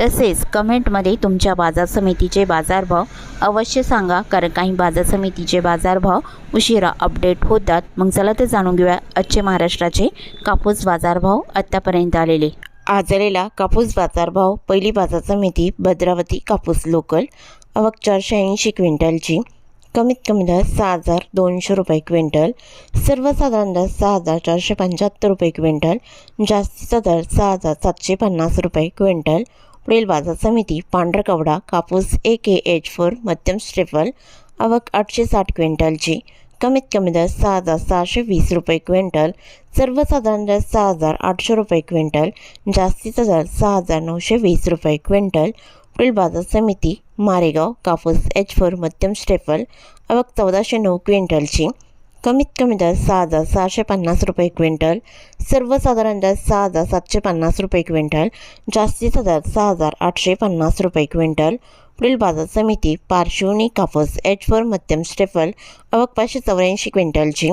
तसेच कमेंटमध्ये तुमच्या बाजार समितीचे बाजारभाव अवश्य सांगा कारण काही बाजार समितीचे बाजारभाव उशिरा अपडेट होतात. मग चला तर जाणून घेऊया आजचे महाराष्ट्राचे कापूस बाजारभाव आत्तापर्यंत आलेले. आज आलेला कापूस बाजारभाव पहिली बाजार समिती भद्रावती कापूस लोकल आवक चारशे ऐंशी क्विंटलची. कमीत कमी दर सहा हजार दोनशे रुपये क्विंटल सर्वसाधारण दर सहा हजार चारशे पंच्याहत्तर रुपये क्विंटल जास्तीचा दर सहा हजार सातशे पन्नास रुपये क्विंटल पुढील बाजार समिती पांढरा कवडा कापूस ए के एच फोर मध्यम स्टेफल आवक आठशे साठ क्विंटलची कमीत कमी दर सहा हजार सहाशे वीस रुपये क्विंटल सर्वसाधारण दर सहा हजार आठशे रुपये क्विंटल जास्तीचा दर सहा हजार नऊशे वीस रुपये क्विंटल पुढील बाजार समिती मारेगाव कापूस एच फोर मध्यम स्टेफल आवक चौदाशे नऊ क्विंटलची कमीत कमी दर सहा हजार सहाशे पन्नास रुपये क्विंटल सर्वसाधारण दर सहा हजार सातशे पन्नास रुपये क्विंटल जास्तीचा दर सहा हजार आठशे पन्नास रुपये क्विंटल. पुढील बाजार समिती पार्श्वनी कापूस एच फोर मध्यम स्टेफल अवक पाचशे चौऱ्याऐंशी क्विंटलची.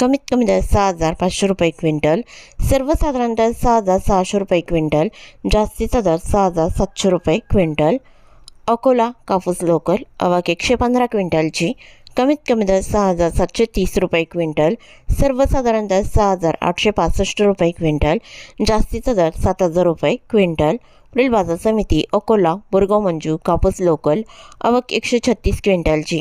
कमीत कमी दर सहा हजार पाचशे रुपये क्विंटल सर्वसाधारण दर सहा हजार सहाशे रुपये क्विंटल जास्तीचा दर सहा हजार सातशे रुपये क्विंटल. अकोला कापूस लोकल अवाक एकशे पंधरा क्विंटलची. कमीत कमी दर सहा हजार सातशे तीस रुपये क्विंटल सर्वसाधारण दर सहा हजार आठशे पासष्ट रुपये क्विंटल जास्तीचा दर सात हजार रुपये क्विंटल. पुढील बाजार समिती अकोला बोरगाव मंजू कापूस लोकल आवक एकशे छत्तीस क्विंटलची.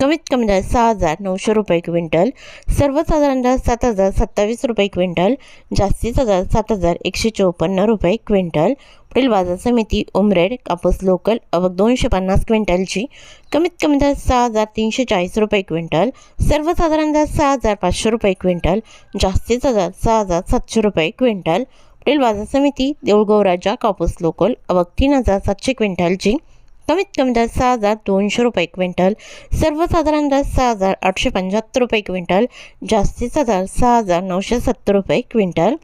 कमीत कमी दर सहा हजार नऊशे रुपये क्विंटल सर्वसाधारण दर सात हजार सत्तावीस रुपये क्विंटल जास्तीचा दर सात हजार एकशे चोपन्न रुपये क्विंटल. पुढील बाजार समिती उमरेड कापूस लोकल अवक दोनशे पन्नास क्विंटलची कमीत कमी दर सहा हजार तीनशे चाळीस रुपये क्विंटल सर्वसाधारण दर सहा हजार पाचशे रुपये क्विंटल जास्तीचा दर सहा हजार सातशे रुपये क्विंटल. पुढील बाजार समिती देऊळगौराजा कापूस लोकल अवक तीन हजार सातशे क्विंटलची कमीत कमी दर सहा हजार दोनशे रुपये क्विंटल सर्वसाधारण दर सहा हजार आठशे पंच्याहत्तर रुपये क्विंटल जास्तीचा दर सहा हजार नऊशे सत्तर रुपये क्विंटल.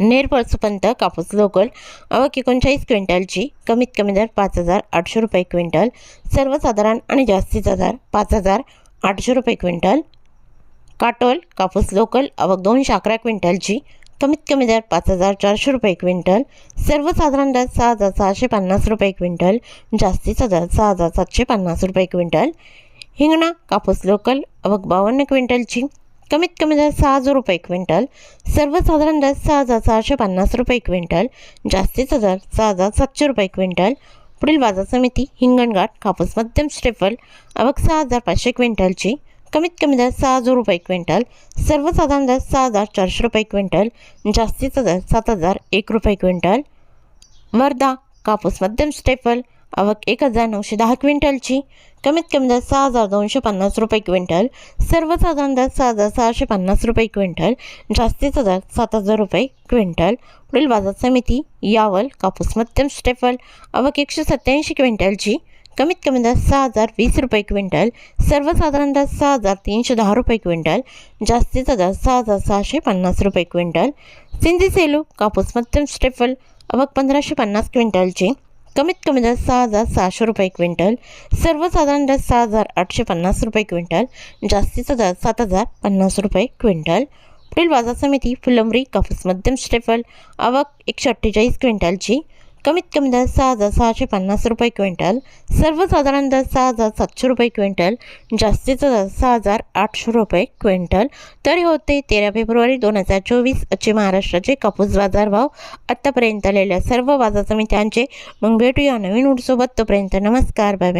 नेरपर्सपंत कापूस लोकल आवक एकोणचाळीस क्विंटलची कमीत कमी दर पाच हजार आठशे रुपये क्विंटल सर्वसाधारण आणि जास्तीचा दर पाच हजार आठशे रुपये क्विंटल. काटोल कापूस लोकल आवक दोनशे अकरा क्विंटलची कमीत कमी दर पाच हजार चारशे रुपये क्विंटल सर्वसाधारण दर सहा हजार सहाशे पन्नास रुपये क्विंटल जास्तीचा दर सहा हजार सातशे पन्नास रुपये क्विंटल. हिंगणा कापूस लोकल आवक बावन्न क्विंटलची कमीत कमी दर सहा हजार रुपये क्विंटल. सर्वसाधारण दर सहा हजार सहाशे पन्नास रुपये क्विंटल. जास्तीचा दर सहा हजार सातशे रुपये क्विंटल. पुढील बाजार समिती हिंगणघाट कापूस मध्यम स्टेफल आवक सहा हजार पाचशे क्विंटलची. कमीत कमी दर सहा हजार रुपये क्विंटल. सर्वसाधारण दर सहा हजार चारशे रुपये क्विंटल. जास्तीचा दर सात हजार एक रुपये क्विंटल. वर्धा कापूस मध्यम स्टेपल आवक एक हजार नऊशे दहा क्विंटलची. कमीत कमी दर सहा हजार दोनशे पन्नास रुपये क्विंटल. सर्वसाधारण दर सहा हजार सहाशे पन्नास रुपये क्विंटल. जास्तीचा दर सात हजार रुपये क्विंटल. पुढील बाजार समिती यावल कापूस मध्यम स्टेफल. आवक एकशे सत्त्याऐंशी क्विंटलची. कमीत कमी दर सहा हजार वीस रुपये क्विंटल. सर्वसाधारण दर सहा हजार तीनशे दहा रुपये क्विंटल. जास्तीचा दर सहा हजार सहाशे पन्नास रुपये क्विंटल. सिंधी सेलू कापूस मध्यम स्टेफल. आवक पंधराशे पन्नास क्विंटलची. कमीत कमी दर सहा हजार सहाशे रुपये क्विंटल सर्वसाधारण दर सहा हजार आठशे पन्नास रुपये क्विंटल जास्तीचा दर सात हजार पन्नास रुपये क्विंटल. पुढील बाजार समिती फुलंबरी कापूस मध्यम स्टेफल आवक एकशे अठ्ठेचाळीस क्विंटलची कमीत कमी दर सहा हजार सहाशे पन्नास रुपये क्विंटल सर्वसाधारण दर सहा हजार सातशे रुपये क्विंटल जास्तीचा दर सहा हजार आठशे रुपये क्विंटल. तर हे होते तेरा फेब्रुवारी दोन हजार चोवीस महाराष्ट्राचे कापूस बाजारभाव. आत्तापर्यंत आलेल्या सर्व बाजार समित्यांचे मग भेटूया नवीन उडसोबत तोपर्यंत नमस्कार बाय बाय.